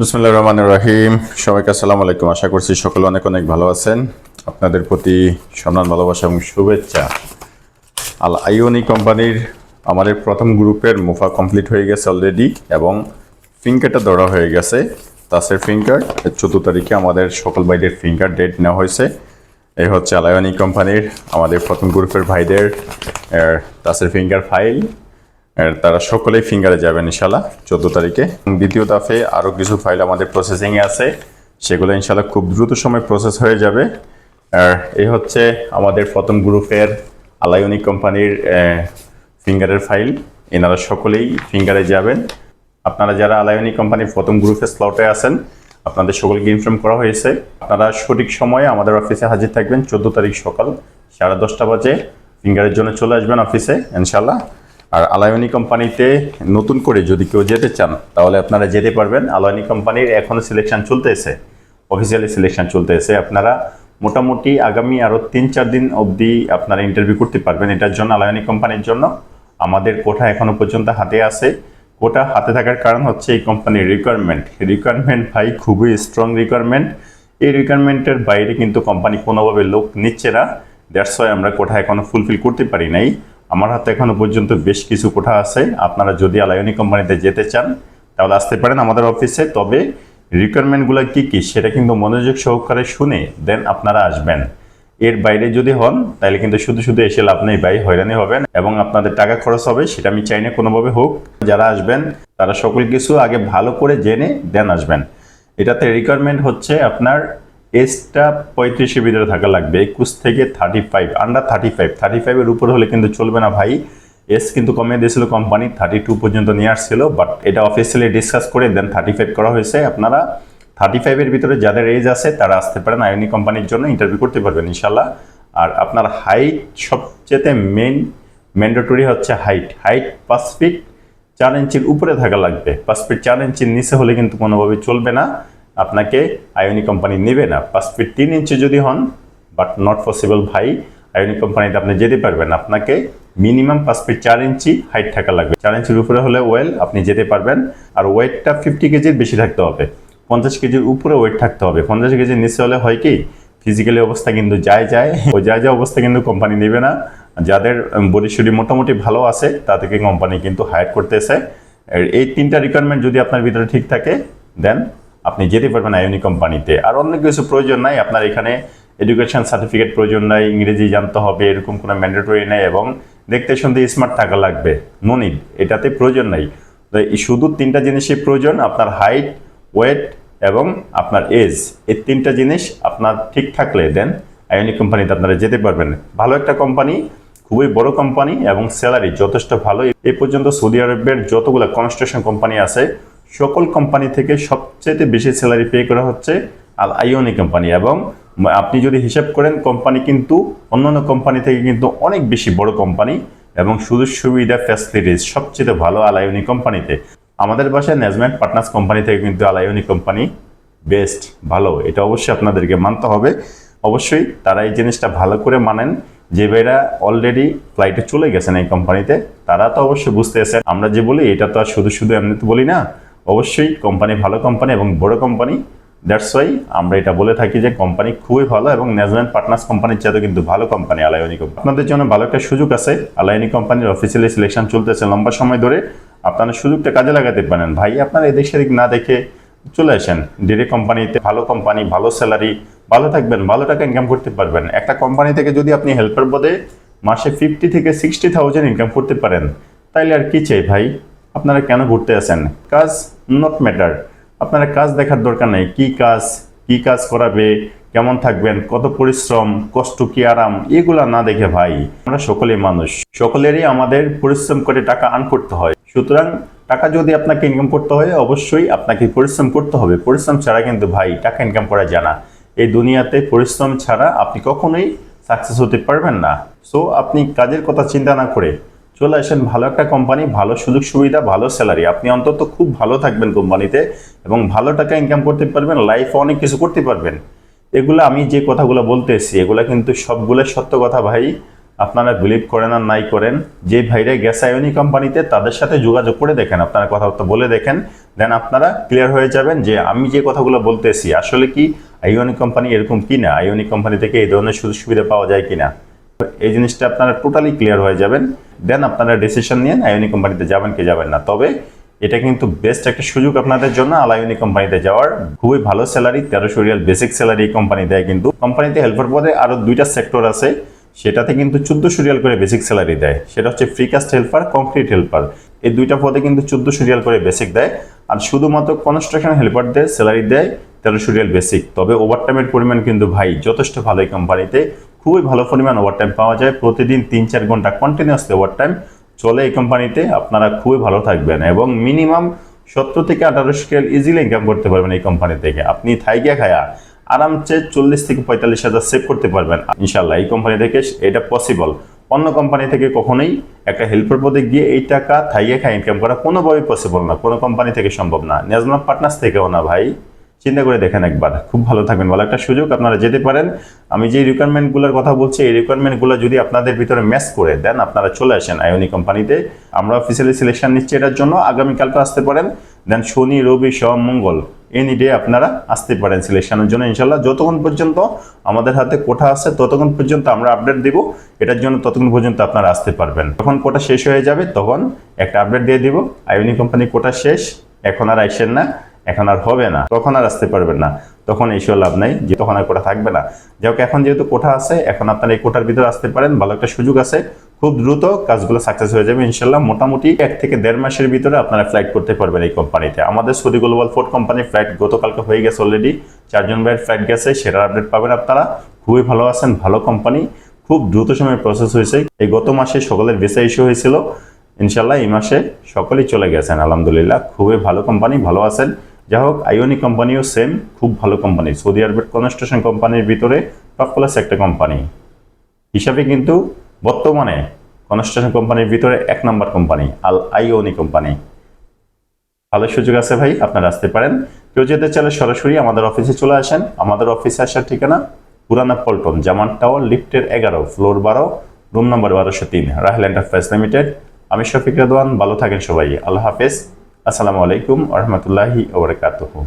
বিসমুল্লাহ রহমান রাহিম। সবাইকে আসসালামু আলাইকুম। আশা করছি সকলে অনেক অনেক ভালো আছেন। আপনাদের প্রতি সম্মান, ভালোবাসা এবং শুভেচ্ছা। আল আইওনি কোম্পানির আমাদের প্রথম গ্রুপের মুফা কমপ্লিট হয়ে গেছে অলরেডি এবং ফিঙ্গারটা ধরা হয়ে গেছে। তাসের ফিঙ্গার চোদ্দ তারিখে আমাদের সকল ভাইদের ফিঙ্গার ডেট নেওয়া হয়েছে। এই হচ্ছে আলায়নি কোম্পানির আমাদের প্রথম গ্রুপের ভাইদের তাসের ফিঙ্গার ফাইল তারা সকলেই ফিঙ্গারে যাবেন ইনশাল্লাহ চোদ্দ তারিখে। দ্বিতীয় দাফে আরও কিছু ফাইল আমাদের প্রসেসিংয়ে আছে। সেগুলো ইনশাল্লাহ খুব দ্রুত সময় প্রসেস হয়ে যাবে। আর এই হচ্ছে আমাদের প্রথম গ্রুপের আলায়নি কোম্পানির ফিঙ্গারের ফাইল এনারা সকলেই ফিঙ্গারে যাবেন। আপনারা যারা আলায়নি কোম্পানির প্রথম গ্রুপে স্লটে আছেন, আপনাদের সকলকে ইনফর্ম করা হয়েছে। আপনারা সঠিক সময়ে আমাদের অফিসে হাজির থাকবেন চোদ্দ তারিখ সকাল সাড়ে দশটা বাজে। ফিঙ্গারের জন্য চলে আসবেন অফিসে ইনশাল্লাহ আর আলায়নি কোম্পানিতে নতুন করে যদি কেউ যেতে চান, তাহলে আপনারা যেতে পারবেন। আলায়নি কোম্পানির এখনও সিলেকশন চলতেছে। অফিসিয়ালি সিলেকশন চলতেছে। আপনারা মোটামুটি আগামী আরও তিন চার দিন অবধি আপনারা ইন্টারভিউ করতে পারবেন। এটার জন্য আলায়নি কোম্পানির জন্য আমাদের কোঠা এখনও পর্যন্ত হাতে আছে। কোটা হাতে থাকার কারণ হচ্ছে এই কোম্পানির রিকোয়ারমেন্ট রিকোয়ারমেন্ট ভাই খুবই স্ট্রং রিকোয়ারমেন্ট এই রিকোয়ারমেন্টের বাইরে কিন্তু কোম্পানি কোনোভাবে লোক নিচ্ছে না। ওয়াই আমরা কোঠা এখনও ফুলফিল করতে পারি নাই। আমার হাতে এখনও পর্যন্ত বেশ কিছু কোঠা আছে। আপনারা যদি আলায়নি কোম্পানিতে যেতে চান, তাহলে আসতে পারেন আমাদের অফিসে। তবে রিকোয়ারমেন্টগুলো কি কি, সেটা কিন্তু মনোযোগ সহকারে শুনে দেন আপনারা আসবেন। এর বাইরে যদি হন, তাহলে কিন্তু শুধু শুধু এসে লাভ নেই ভাই, হয়রানি হবেন এবং আপনাদের টাকা খরচ হবে, সেটা আমি চাই না কোনোভাবে হোক। যারা আসবেন, তারা সকল কিছু আগে ভালো করে জেনে দেন আসবেন। এটাতে রিকোয়ারমেন্ট হচ্ছে আপনার এজটা পঁয়ত্রিশের ভিতরে থাকা লাগবে, একুশ থেকে thirty five under thirty five thirty ফাইভের উপর হলে কিন্তু চলবে না ভাই। এস কিন্তু কমিয়ে দিয়েছিল কোম্পানি থার্টি টু পর্যন্ত নিয়ে আসছিল বাট এটা অফিসিয়ালি ডিসকাস করে দেন থার্টি ফাইভ করা হয়েছে। আপনারা থার্টি ফাইভের ভিতরে যাদের এজ আছে, তারা আসতে পারেন আয়নি কোম্পানির জন্য ইন্টারভিউ করতে পারবেন ইনশাল্লাহ আর আপনার হাইট সবচেয়ে মেন ম্যান্ডেটরি হচ্ছে হাইট হাইট পাঁচ ফিট চার ইঞ্চির উপরে থাকা লাগবে। পাঁচ ফিট চার ইঞ্চির নিচে হলে কিন্তু কোনোভাবে চলবে না। আপনাকে আয়নি কোম্পানি নেবে না। পাঁচ ফিট তিন ইঞ্চি যদি হন বাট নট পসিবল ভাই, আয়নি কোম্পানিতে আপনি যেতে পারবেন। আপনাকে মিনিমাম পাঁচ ফিট চার ইঞ্চি হাইট থাকা লাগবে। চার ইঞ্চির উপরে হলে ওয়েল আপনি যেতে পারবেন। আর ওয়েটটা ফিফটি কেজির বেশি থাকতে হবে। পঞ্চাশ কেজির উপরে ওয়েট থাকতে হবে। পঞ্চাশ কেজির নিচে হলে হয় কি ফিজিক্যালি অবস্থা কিন্তু যায় যায়। ওই যায় যায় অবস্থা কিন্তু কোম্পানি নেবে না। যাদের বডি শরীর মোটামুটি ভালো আছে তাদেরকে কোম্পানি কিন্তু হায়ার করতেছে। এই তিনটা রিকোয়ারমেন্ট যদি আপনার ভিতরে ঠিক থাকে দেন আপনি যেতে পারবেন আয়নি কোম্পানিতে আর অন্য কিছু প্রয়োজন নাই, আপনার এখানে এডুকেশন সার্টিফিকেট প্রয়োজন নাই, ইংরেজি জানতে হবে, এরকম কোনো ম্যান্ডেটরি নেই এবং দেখতে শুনতে স্মার্ট থাকা লাগবে। নো নিড এটাতে প্রয়োজন নাই। তো শুধু তিনটা জিনিসই প্রয়োজন, আপনার হাইট ওয়েট এবং আপনার এজ এই তিনটা জিনিস আপনার ঠিক থাকলে দেন আয়নি কোম্পানিতে আপনারা যেতে পারবেন। ভালো একটা কোম্পানি, খুবই বড় কোম্পানি এবং স্যালারি যথেষ্ট ভালো। এ পর্যন্ত সৌদি আরবের যতগুলো কনস্ট্রাকশন কোম্পানি আছে সকল কোম্পানি থেকে সবচেয়ে বেশি স্যালারি পে করা হচ্ছে আল আইওনি কোম্পানি এবং আপনি যদি হিসাব করেন, কোম্পানি কিন্তু অন্যান্য কোম্পানি থেকে কিন্তু অনেক বেশি বড় কোম্পানি এবং সুযোগ সুবিধা ফ্যাসিলিটিস সবচেয়ে ভালো আলাইনি কোম্পানিতে। আমাদের বাসায় ন্যাজমেন্ট পার্টনার্স কোম্পানি থেকে কিন্তু আলাইনি কোম্পানি বেস্ট ভালো। এটা অবশ্যই আপনাদেরকে মানতে হবে। অবশ্যই তারা এই জিনিসটা ভালো করে মানেন। যে ভাইরা অলরেডি ফ্লাইটে চলে গেছেন এই কোম্পানিতে, তারা তো অবশ্যই বুঝতেছে আমরা যে বলি, এটা তো আর শুধু শুধু এমনিতে বলি না। অবশ্যই কোম্পানি ভালো কোম্পানি এবং বড় কোম্পানি দ্যাটস ওয়াই আমরা এটা বলে থাকি যে কোম্পানি খুবই ভালো এবং ন্যাজমেন্ট পার্টনার্স কোম্পানির চাইতে কিন্তু ভালো কোম্পানি আলায়নি কোম্পানি আপনাদের জন্য ভালো একটা সুযোগ আছে। আলায়নি কোম্পানির অফিসিয়ালি সিলেকশন চলতেছে লম্বা সময় ধরে। আপনারা সুযোগটা কাজে লাগাতে পারেন। ভাই, আপনারা এদিক সেদিক না দেখে চলে আসেন। ডিরেক্ট কোম্পানিতে ভালো কোম্পানি ভালো স্যালারি ভালো থাকবেন, ভালো টাকা ইনকাম করতে পারবেন। একটা কোম্পানি থেকে যদি আপনি হেল্পার পদে মাসে ফিফটি থেকে সিক্সটি থাউজেন্ড ইনকাম করতে পারেন, তাইলে আর কি চাই ভাই? আপনারা কেন ঘুরতে আসেন? কাজ নট ম্যাটার আপনারা কাজ দেখার দরকার নেই। কি কাজ কি কাজ করাবে, কেমন থাকবেন, কত পরিশ্রম, কষ্ট কি আরাম, এগুলা না দেখে ভাই, আমরা সকলেই মানুষ। সকলেরই আমাদের পরিশ্রম করে টাকা আর্ন করতে হয়। সুতরাং টাকা যদি আপনাকে ইনকাম করতে হয়, অবশ্যই আপনাকে পরিশ্রম করতে হবে। পরিশ্রম ছাড়া কিন্তু ভাই, টাকা ইনকাম করা জানা এই দুনিয়াতে পরিশ্রম ছাড়া আপনি কখনোই সাকসেস হতে পারবেন না। সো আপনি কাজের কথা চিন্তা না করে চলে আসেন ভালো একটা কোম্পানি ভালো সুযোগ সুবিধা, ভালো স্যালারি আপনি অন্তত খুব ভালো থাকবেন কোম্পানিতে এবং ভালো টাকা ইনকাম করতে পারবেন লাইফে অনেক কিছু করতে পারবেন। এগুলো আমি যে কথাগুলো বলতে এসেছি এগুলো কিন্তু সবগুলো সত্য কথা ভাই। আপনারা বিলিভ করেন আর নাই করেন, যে ভাইরা গ্যাস আয়নি কোম্পানিতে তাদের সাথে যোগাযোগ করে দেখেন, আপনারা কথাবার্তা বলে দেখেন দেন আপনারা ক্লিয়ার হয়ে যাবেন যে আমি যে কথাগুলো বলতেছি, আসলে কি আইওনি কোম্পানি এরকম কিনা? আইওনি কোম্পানি থেকে এই ধরনের সুযোগ সুবিধা পাওয়া যায় কিনা? এই জিনিসটা আপনারা টোটালি ক্লিয়ার হয়ে যাবেন। দেন আপনারা ডিসিশন নিয়ে আইওনি কোম্পানিতে যাবেন কি যাবেন না। তবে এটা কিন্তু বেস্ট একটা সুযোগ আপনাদের জন্য। আলাইনি কোম্পানিতে যাওয়ার খুবই ভালো স্যালারি তেরোশো রিয়াল বেসিক স্যালারি কোম্পানি দেয় কিন্তু। কোম্পানিতে হেল্পার পদে আরও দুইটা সেক্টর আছে। সেটাতে কিন্তু চোদ্দোশো রিয়াল করে বেসিক স্যালারি দেয়। সেটা হচ্ছে ফ্রিকাস্ট হেল্পার কংক্রিট হেল্পার এই দুইটা পদে কিন্তু চোদ্দোশো রিয়াল করে বেসিক দেয়। আর শুধুমাত্র কনস্ট্রাকশন হেল্পারদের স্যালারি দেয় তেরোশো রিয়াল বেসিক তবে ওভারটাইমের পরিমাণ কিন্তু ভাই যথেষ্ট ভালো এই কোম্পানিতে খুবই ভালো পরিমাণ ওভারটাইম পাওয়া যায়। প্রতিদিন তিন চার ঘণ্টা কন্টিনিউসলি ওভারটাইম চলে এই কোম্পানিতে আপনারা খুবই ভালো থাকবেন এবং মিনিমাম সত্তর থেকে আঠারো স্কেল ইজিলি ইনকাম করতে পারবেন এই কোম্পানি থেকে। আপনি থাইকে খায়া আরামসে চল্লিশ থেকে পঁয়তাল্লিশ হাজার সেভ করতে পারবেন। ইনশাল্লাহ এই কোম্পানি থেকে এটা পসিবল অন্য কোম্পানি থেকে কখনোই একটা হেল্পের পদে গিয়ে এই টাকা থাইয়ে খায় ইনকাম করা কোনোভাবেই পসিবল না। কোনো কোম্পানি থেকে সম্ভব না। নেজমা পার্টনার্স থেকেও না ভাই। চিন্তা করে দেখেন একবার। খুব ভালো থাকবেন। ভালো একটা সুযোগ আপনারা যেতে পারেন। আমি যে রিকোয়ারমেন্টগুলোর কথা বলছি, এই রিকোয়ারমেন্টগুলো যদি আপনাদের ভিতরে ম্যাচ করে দেন আপনারা চলে আসেন আয়োনি কোম্পানিতে আমরা অফিসিয়ালি সিলেকশন নিচ্ছি এটার জন্য। আগামীকালকে আসতে পারেন। দেন শনি, রবি, সোম, মঙ্গল এনি ডে আপনারা আসতে পারেন সিলেকশনের জন্য ইনশাল্লাহ যতক্ষণ পর্যন্ত আমাদের হাতে কোঠা আছে, ততক্ষণ পর্যন্ত আমরা আপডেট দিব। এটার জন্য ততক্ষণ পর্যন্ত আপনারা আসতে পারবেন। যখন কোটা শেষ হয়ে যাবে, তখন একটা আপডেট দিয়ে দিব। আইওনি কোম্পানি কোটা শেষ। এখন আর আইসেন না। এখন আর হবে না, তখন আর আসতে পারবেন না। তখন এইসব লাভ নাই, যে তখন আর কোটা থাকবে না। যাই হোক, এখন যেহেতু কোঠা আছে, এখন আপনার এই কোটার ভিতরে আসতে পারেন, ভালো একটা সুযোগ আছে। খুব দ্রুত কাজগুলো সাকসেস হয়ে যাবে ইনশাল্লাহ মোটামুটি এক থেকে দেড় মাসের ভিতরে আপনারা ফ্লাইট করতে পারবেন এই কোম্পানিতে আমাদের সৌদি গ্লোবাল ফোর্ট কোম্পানির ফ্লাইট গতকালকে হয়ে গেছে অলরেডি চারজন ভাইয়ের ফ্লাইট গেছে সেটার আপডেট পাবেন আপনারা। খুবই ভালো আছেন, ভালো কোম্পানি খুব দ্রুত সময়ে প্রসেস হয়েছে। এই গত মাসে সকলের ভিসা ইস্যু হয়েছিল। ইনশাল্লাহ এই মাসে সকলেই চলে গেছেন, আলহামদুলিল্লাহ। খুবই ভালো কোম্পানি ভালো আছেন। যাই হোক আইওনি কোম্পানিও সেম খুব ভালো কোম্পানি। সৌদি আরবের কনস্ট্রাকশন কোম্পানির ভিতরে টপ ক্লাস একটা কোম্পানি। হিসাবে কিন্তু বর্তমানে কনস্ট্রাকশন কোম্পানির ভিতরে এক নম্বর কোম্পানি, আল আইওনি কোম্পানি। ভালো সুযোগ আছে ভাই, আপনারা আসতে পারেন। কেউ যেতে চাইলে সরাসরি আমাদের অফিসে চলে আসেন। আমাদের অফিসে আসার ঠিকানা পুরানা পল্টন জামান টাওয়ার লিফটের এগারো ফ্লোর বারো রুম নম্বর বারোশো তিন, রাহেল এন্টারপ্রাইজ লিমিটেড আমি শফিক রেদওয়ান, ভালো থাকেন সবাই। আল্লাহ হাফেজ। আসসালামু আলাইকুম আহমতুল্লাহি ওবরাকাতুহু